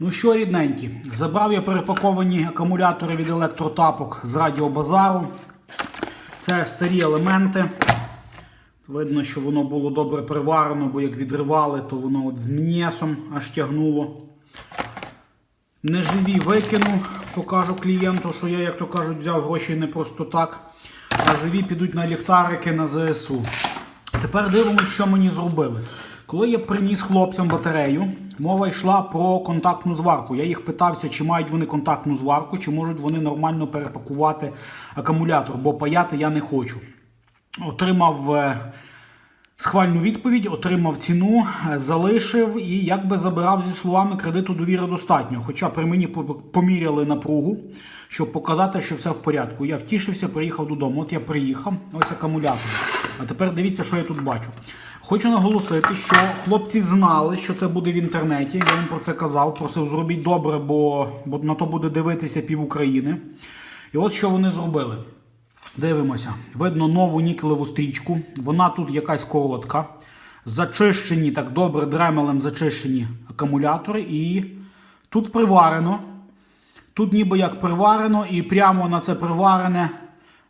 Ну що, рідненькі, забрав я перепаковані акумулятори від електротапок з радіобазару. Це старі елементи. Видно, що воно було добре приварено, бо як відривали, то воно от з м'єсом аж тягнуло. Неживі викину, покажу клієнту, що я, як то кажуть, взяв гроші не просто так, а живі підуть на ліхтарики на ЗСУ. Тепер дивимося, що мені зробили. Коли я приніс хлопцям батарею, мова йшла про контактну зварку. Я їх питався, чи мають вони контактну зварку, чи можуть вони нормально перепакувати акумулятор, бо паяти я не хочу. Отримав е, схвальну відповідь, отримав ціну, е, залишив і якби забирав зі словами кредиту довіри достатньо. Хоча при мені по- поміряли напругу, щоб показати, що все в порядку. Я втішився, приїхав додому. От я приїхав, ось акумулятор. А тепер дивіться, що я тут бачу. Хочу наголосити, що хлопці знали, що це буде в інтернеті. Я їм про це казав. Просив зробіть добре, бо, бо на то буде дивитися пів України. І от що вони зробили. Дивимося. Видно нову нікелеву стрічку. Вона тут якась коротка. Зачищені, так добре дремелем зачищені акумулятори. І тут приварено. Тут ніби як приварено, і прямо на це приварене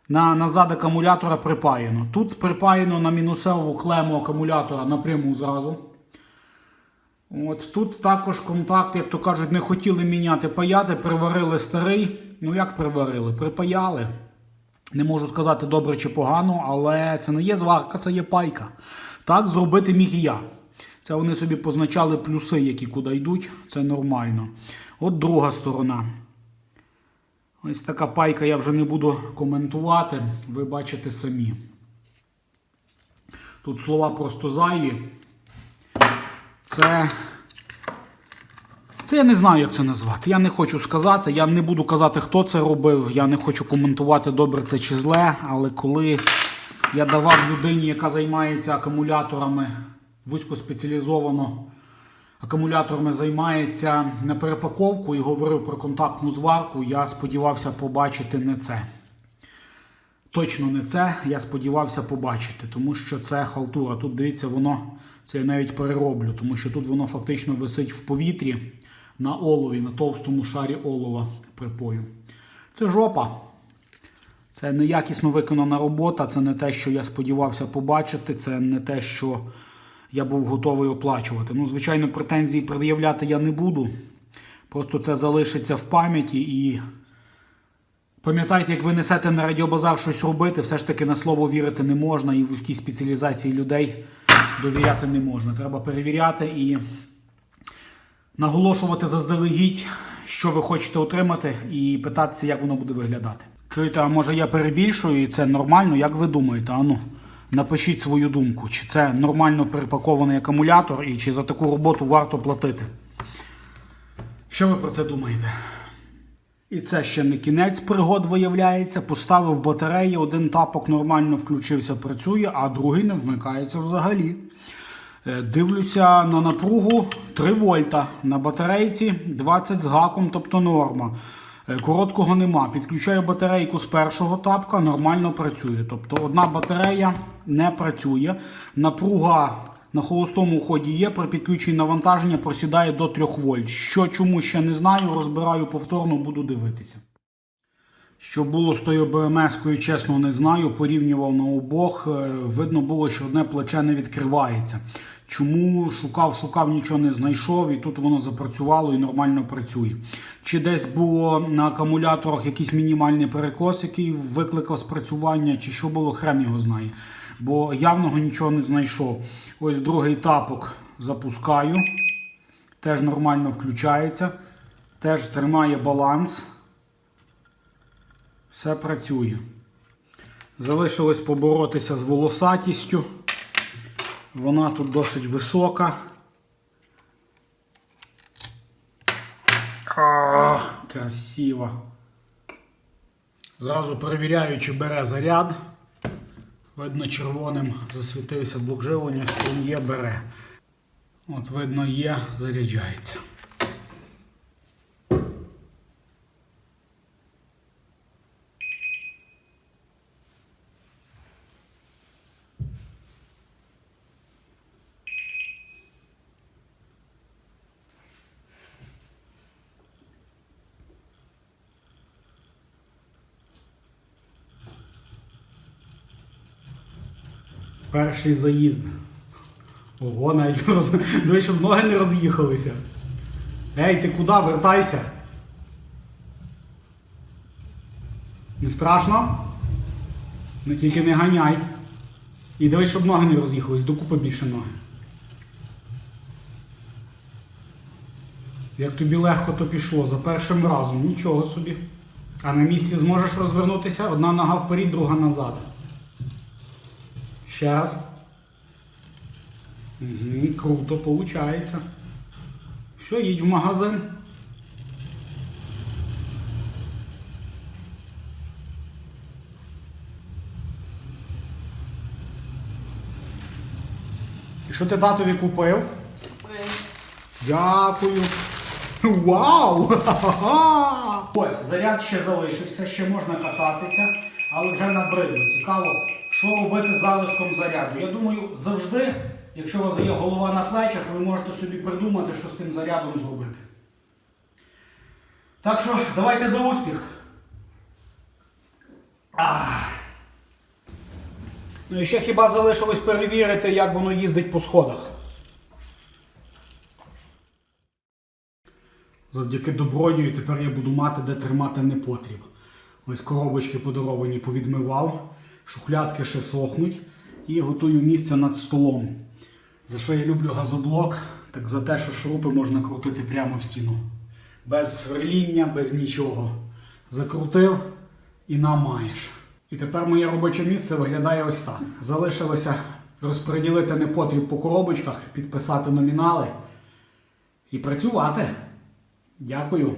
на, назад акумулятора припаяно. Тут припаяно на мінусову клему акумулятора напряму зразу. От Тут також контакт, як то кажуть, не хотіли міняти паяти, приварили старий. Ну як приварили? Припаяли. Не можу сказати добре чи погано, але це не є зварка, це є пайка. Так зробити міг і я. Це вони собі позначали плюси, які куди йдуть. Це нормально. От друга сторона. Ось така пайка я вже не буду коментувати. Ви бачите самі. Тут слова просто зайві. Це. Це я не знаю, як це назвати. Я не хочу сказати. Я не буду казати, хто це робив. Я не хочу коментувати, добре це чи зле. Але коли я давав людині, яка займається акумуляторами, вузькоспеціалізовано акумуляторами займається на перепаковку і говорив про контактну зварку, я сподівався побачити не це. Точно не це, я сподівався побачити, тому що це халтура. Тут дивіться, воно це я навіть перероблю, тому що тут воно фактично висить в повітрі на олові, на товстому шарі олова припою. Це жопа. Це неякісно виконана робота, це не те, що я сподівався побачити, це не те, що я був готовий оплачувати. Ну, звичайно, претензії пред'являти я не буду. Просто це залишиться в пам'яті і пам'ятайте, як ви несете на радіобазар щось робити, все ж таки на слово вірити не можна, і в вузькій спеціалізації людей довіряти не можна. Треба перевіряти і наголошувати заздалегідь, що ви хочете отримати, і питатися, як воно буде виглядати. Чуєте, а може я перебільшую і це нормально? Як ви думаєте? Ану, напишіть свою думку, чи це нормально перепакований акумулятор і чи за таку роботу варто платити. Що ви про це думаєте? І це ще не кінець пригод виявляється. Поставив батареї, один тапок нормально включився, працює, а другий не вмикається взагалі. Е, Дивлюся на напругу 3 вольта. На батарейці 20 з гаком, тобто норма. Е, Короткого нема. Підключаю батарейку з першого тапка, нормально працює. Тобто одна батарея не працює. Напруга на холостому ході є, при підключенні навантаження просідає до 3 вольт. Що чому ще не знаю, розбираю повторно, буду дивитися. Що було з тою БМС-кою, чесно не знаю. Порівнював на обох. Е, Видно було, що одне плече не відкривається. Чому шукав, шукав, нічого не знайшов, і тут воно запрацювало і нормально працює. Чи десь було на акумуляторах якийсь мінімальний перекос, який викликав спрацювання, чи що було, хрен його знає. Бо явного нічого не знайшов. Ось другий тапок запускаю. Теж нормально включається. Теж тримає баланс. Все працює. Залишилось поборотися з волосатістю. Вона тут досить висока. А, красиво. Зразу перевіряю, чи бере заряд. Видно, червоним засвітився блок живлення, є, бере. От, видно, є, заряджається. Перший заїзд. Ого, навіть роз... Дивись, щоб ноги не роз'їхалися. Ей, ти куди? Вертайся. Не страшно? Ну тільки не ганяй. І дивись, щоб ноги не роз'їхались, докупи більше ноги. Як тобі легко то пішло за першим разом, нічого собі. А на місці зможеш розвернутися? Одна нога вперед, друга назад. Ще раз. Угу, круто, виходить. Все, їдь в магазин. І що ти татові купив? Сюрприз. Дякую. Вау! Ось, заряд ще залишився, ще можна кататися, але вже набридло. Цікаво, що робити з залишком заряду. Я думаю, завжди, якщо у вас є голова на плечах, ви можете собі придумати, що з тим зарядом зробити. Так що, давайте за успіх. Ах. Ну і ще хіба залишилось перевірити, як воно їздить по сходах. Завдяки добродію тепер я буду мати де тримати непотріб. Ось коробочки подаровані повідмивав, шухлядки ще сохнуть і готую місце над столом. За що я люблю газоблок, так за те, що шурупи можна крутити прямо в стіну. Без сверління, без нічого. Закрутив і намаєш. І тепер моє робоче місце виглядає ось так. Залишилося розподілити непотріб по коробочках, підписати номінали і працювати. Дякую.